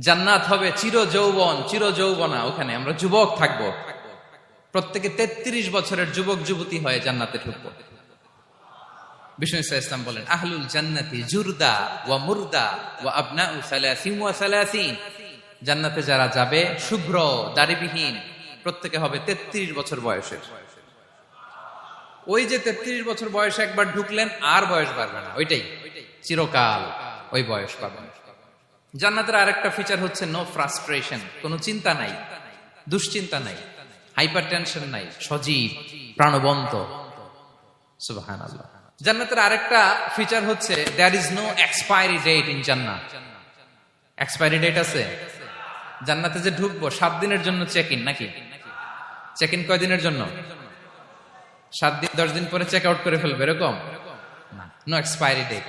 জান্নাত হবে চির যৌবন চির যৌবনা ওখানে। আমরা যুবক থাকব। প্রত্যেকে তেত্রিশ বছরের যুবক, যুবতী হয়ে জান্নাতে ঢুকবো। বিষ্ণু ইসা ইসলাম যারা যাবে, শুভ্র প্রত্যেকে হবে তেত্রিশ বছর বয়সের। ওই যে তেত্রিশ বছর বয়সে একবার ঢুকলেন, আর বয়স বাড়বে না, ওইটাই। চিরকাল ওই বয়স পাবেন। জান্নাতের আরেকটা ফিচার হচ্ছে নো ফ্রাস্ট্রেশন কোনো চিন্তা নাই, দুশ্চিন্তা নাই হাইপার টেনশন নাই, সজীব, প্রাণবন্ত। সুবাহান আল্লাহ জান্নাতের আরেকটা ফিচার হচ্ছে there is no expiry date in জান্নাত। এক্সপায়ারি ডেট আছে? জান্নাতে যে ঢুকবো, সাত দিনের জন্য চেক ইন নাকি? চেক ইন কয় দিনের জন্য? সাত দিন, দশ দিন পরে চেক আউট করে ফেলবে, এরকম? নো এক্সপায়ারি ডেট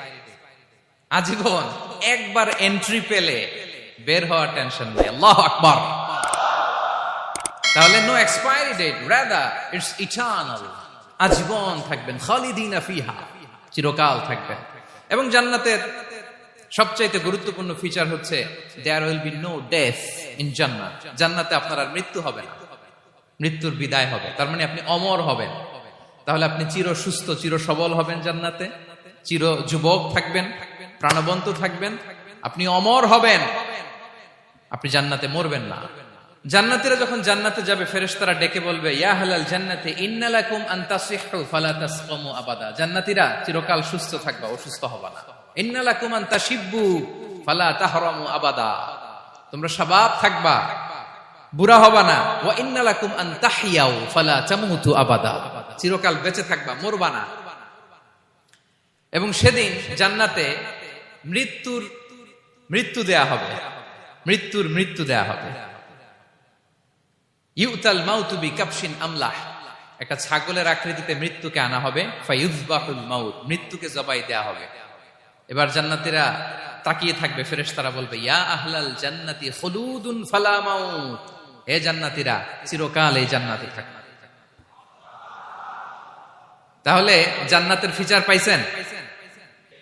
আজীবন একবার এন্ট্রি পেলে বের হওয়ার টেনশন নেই। আল্লাহ আকবার। তাহলে নো এক্সপায়ারি ডেট রাদা ইটস ইটার্নাল আজীবন থাকবেন, খালিদিন ফিহা, চিরকাল থাকবেন। এবং জান্নাতের সবচাইতে গুরুত্বপূর্ণ ফিচার হচ্ছে there will be no death in জান্নাত জান্নাতে আপনার আর মৃত্যু হবে না। মৃত্যুর বিদায় হবে। তার মানে আপনি অমর হবেন। তাহলে আপনি চির সুস্থ চির সবল হবেন জান্নাতে। চির যুবক থাকবেন। প্রাণবন্ত থাকবেন, আপনি অমর হবেন, আপনি জান্নাতে মরবেন না। জান্নাতীরা যখন জান্নাতে যাবে, ফেরেশতারা ডেকে বলবে, ইয়া হালাল জান্নাতে ইন্নালাকুম আন তাসিহু, ফালা তাসকামু আবাদা। জান্নাতীরা চিরকাল সুস্থ থাকবা, অসুস্থ হবা না। ইন্নালাকুম আন তাশিব্বু ফালা তাহরামু আবাদা। তোমরা শাবাব থাকবা, বুড়া হবা না। ওয়া ইন্নালাকুম আনতাহিয়াউ ফালা তামুতু আবাদা। চিরকাল বেঁচে থাকবা, মরবা না। এবং সেদিন জান্নাতে মৃত্যুর মৃত্যু দেয়া হবে। মৃত্যুর মৃত্যু দেয়া হবে। ইউতাল মাউতুবি কাপসিন আমলাহ। একটা ছাগলের আকৃতিতে মৃত্যুকে আনা হবে। মাউত, মৃত্যুকে জবাই দেয়া হবে। এবার জান্নাতীরা তাকিয়ে থাকবে, ফেরেশতারা বলবে, ইয়া আহলাল জান্নাতি খুলুদুন ফালা মাউত। হে জান্নাতীরা, চিরকাল এই জান্নাতে থাকবে। তাহলে জান্নাতের ফিচার পাইছেন?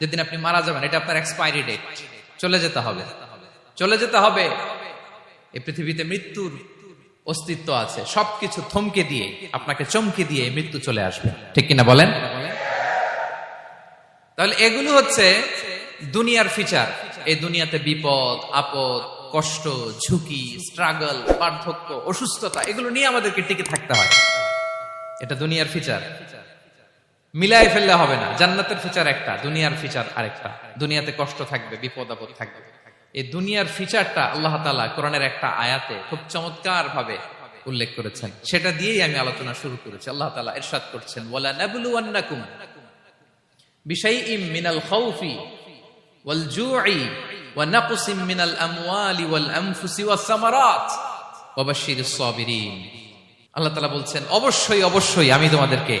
যেদিন আপনি মারা যাবেন, এটা আপনার এক্সপায়ারি ডেট চলে যেতে হবে। চলে যেতে হবে। এই পৃথিবীতে মৃত্যুর অস্তিত্ব আছে। সবকিছু থমকে দিয়ে, আপনাকে চমকে দিয়ে মৃত্যু চলে আসবে। ঠিক কিনা বলেন? তাহলে এগুলো হচ্ছে দুনিয়ার ফিচার এই দুনিয়াতে বিপদ, আপদ, কষ্ট, ঝুঁকি স্ট্রাগল পার্থক্য অসুস্থতা, এগুলো নিয়ে আমাদেরকে টিকে থাকতে হয়। এটা দুনিয়ার ফিচার মিলাই ফেললে হবে না। জান্নাতের ফিচার একটা, দুনিয়ার ফিচার আরেকটা। দুনিয়াতে কষ্ট থাকবে, বিপদ আপদ থাকবে। এই দুনিয়ার ফিচারটা আল্লাহ তালা কোরআনের একটা আয়াতে খুব চমৎকার ভাবে উল্লেখ করেছেন। সেটা দিয়েই আমি আলোচনা শুরু করেছি। আল্লাহ তালা এরশাদ করছেন ওয়ালা নাবলুয়ান্নাকুম বিশাইইম মিনাল খাউফি ওয়াল জুই ওয়া নাকসিম মিনাল আমওয়ালি ওয়াল আনফুসি ওয়াস সামারাত ওয়া সাবিরিন। আল্লাহ তাআলা বলছেন, অবশ্যই অবশ্যই আমি তোমাদেরকে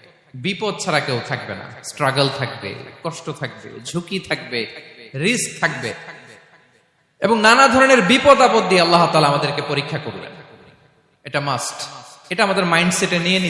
বিপদ ছাড়া কেউ থাকবে না। স্ট্রাগল থাকবে, কষ্ট থাকবে, ঝুঁকি থাকবে রিস্ক থাকবে। এবং নানা ধরনের বিপদ আপদ দিয়ে আল্লাহ তালা আমাদেরকে পরীক্ষা করবেন এটা মাস্ট এটা আমাদের মাইন্ডসেটে নিয়ে নিতে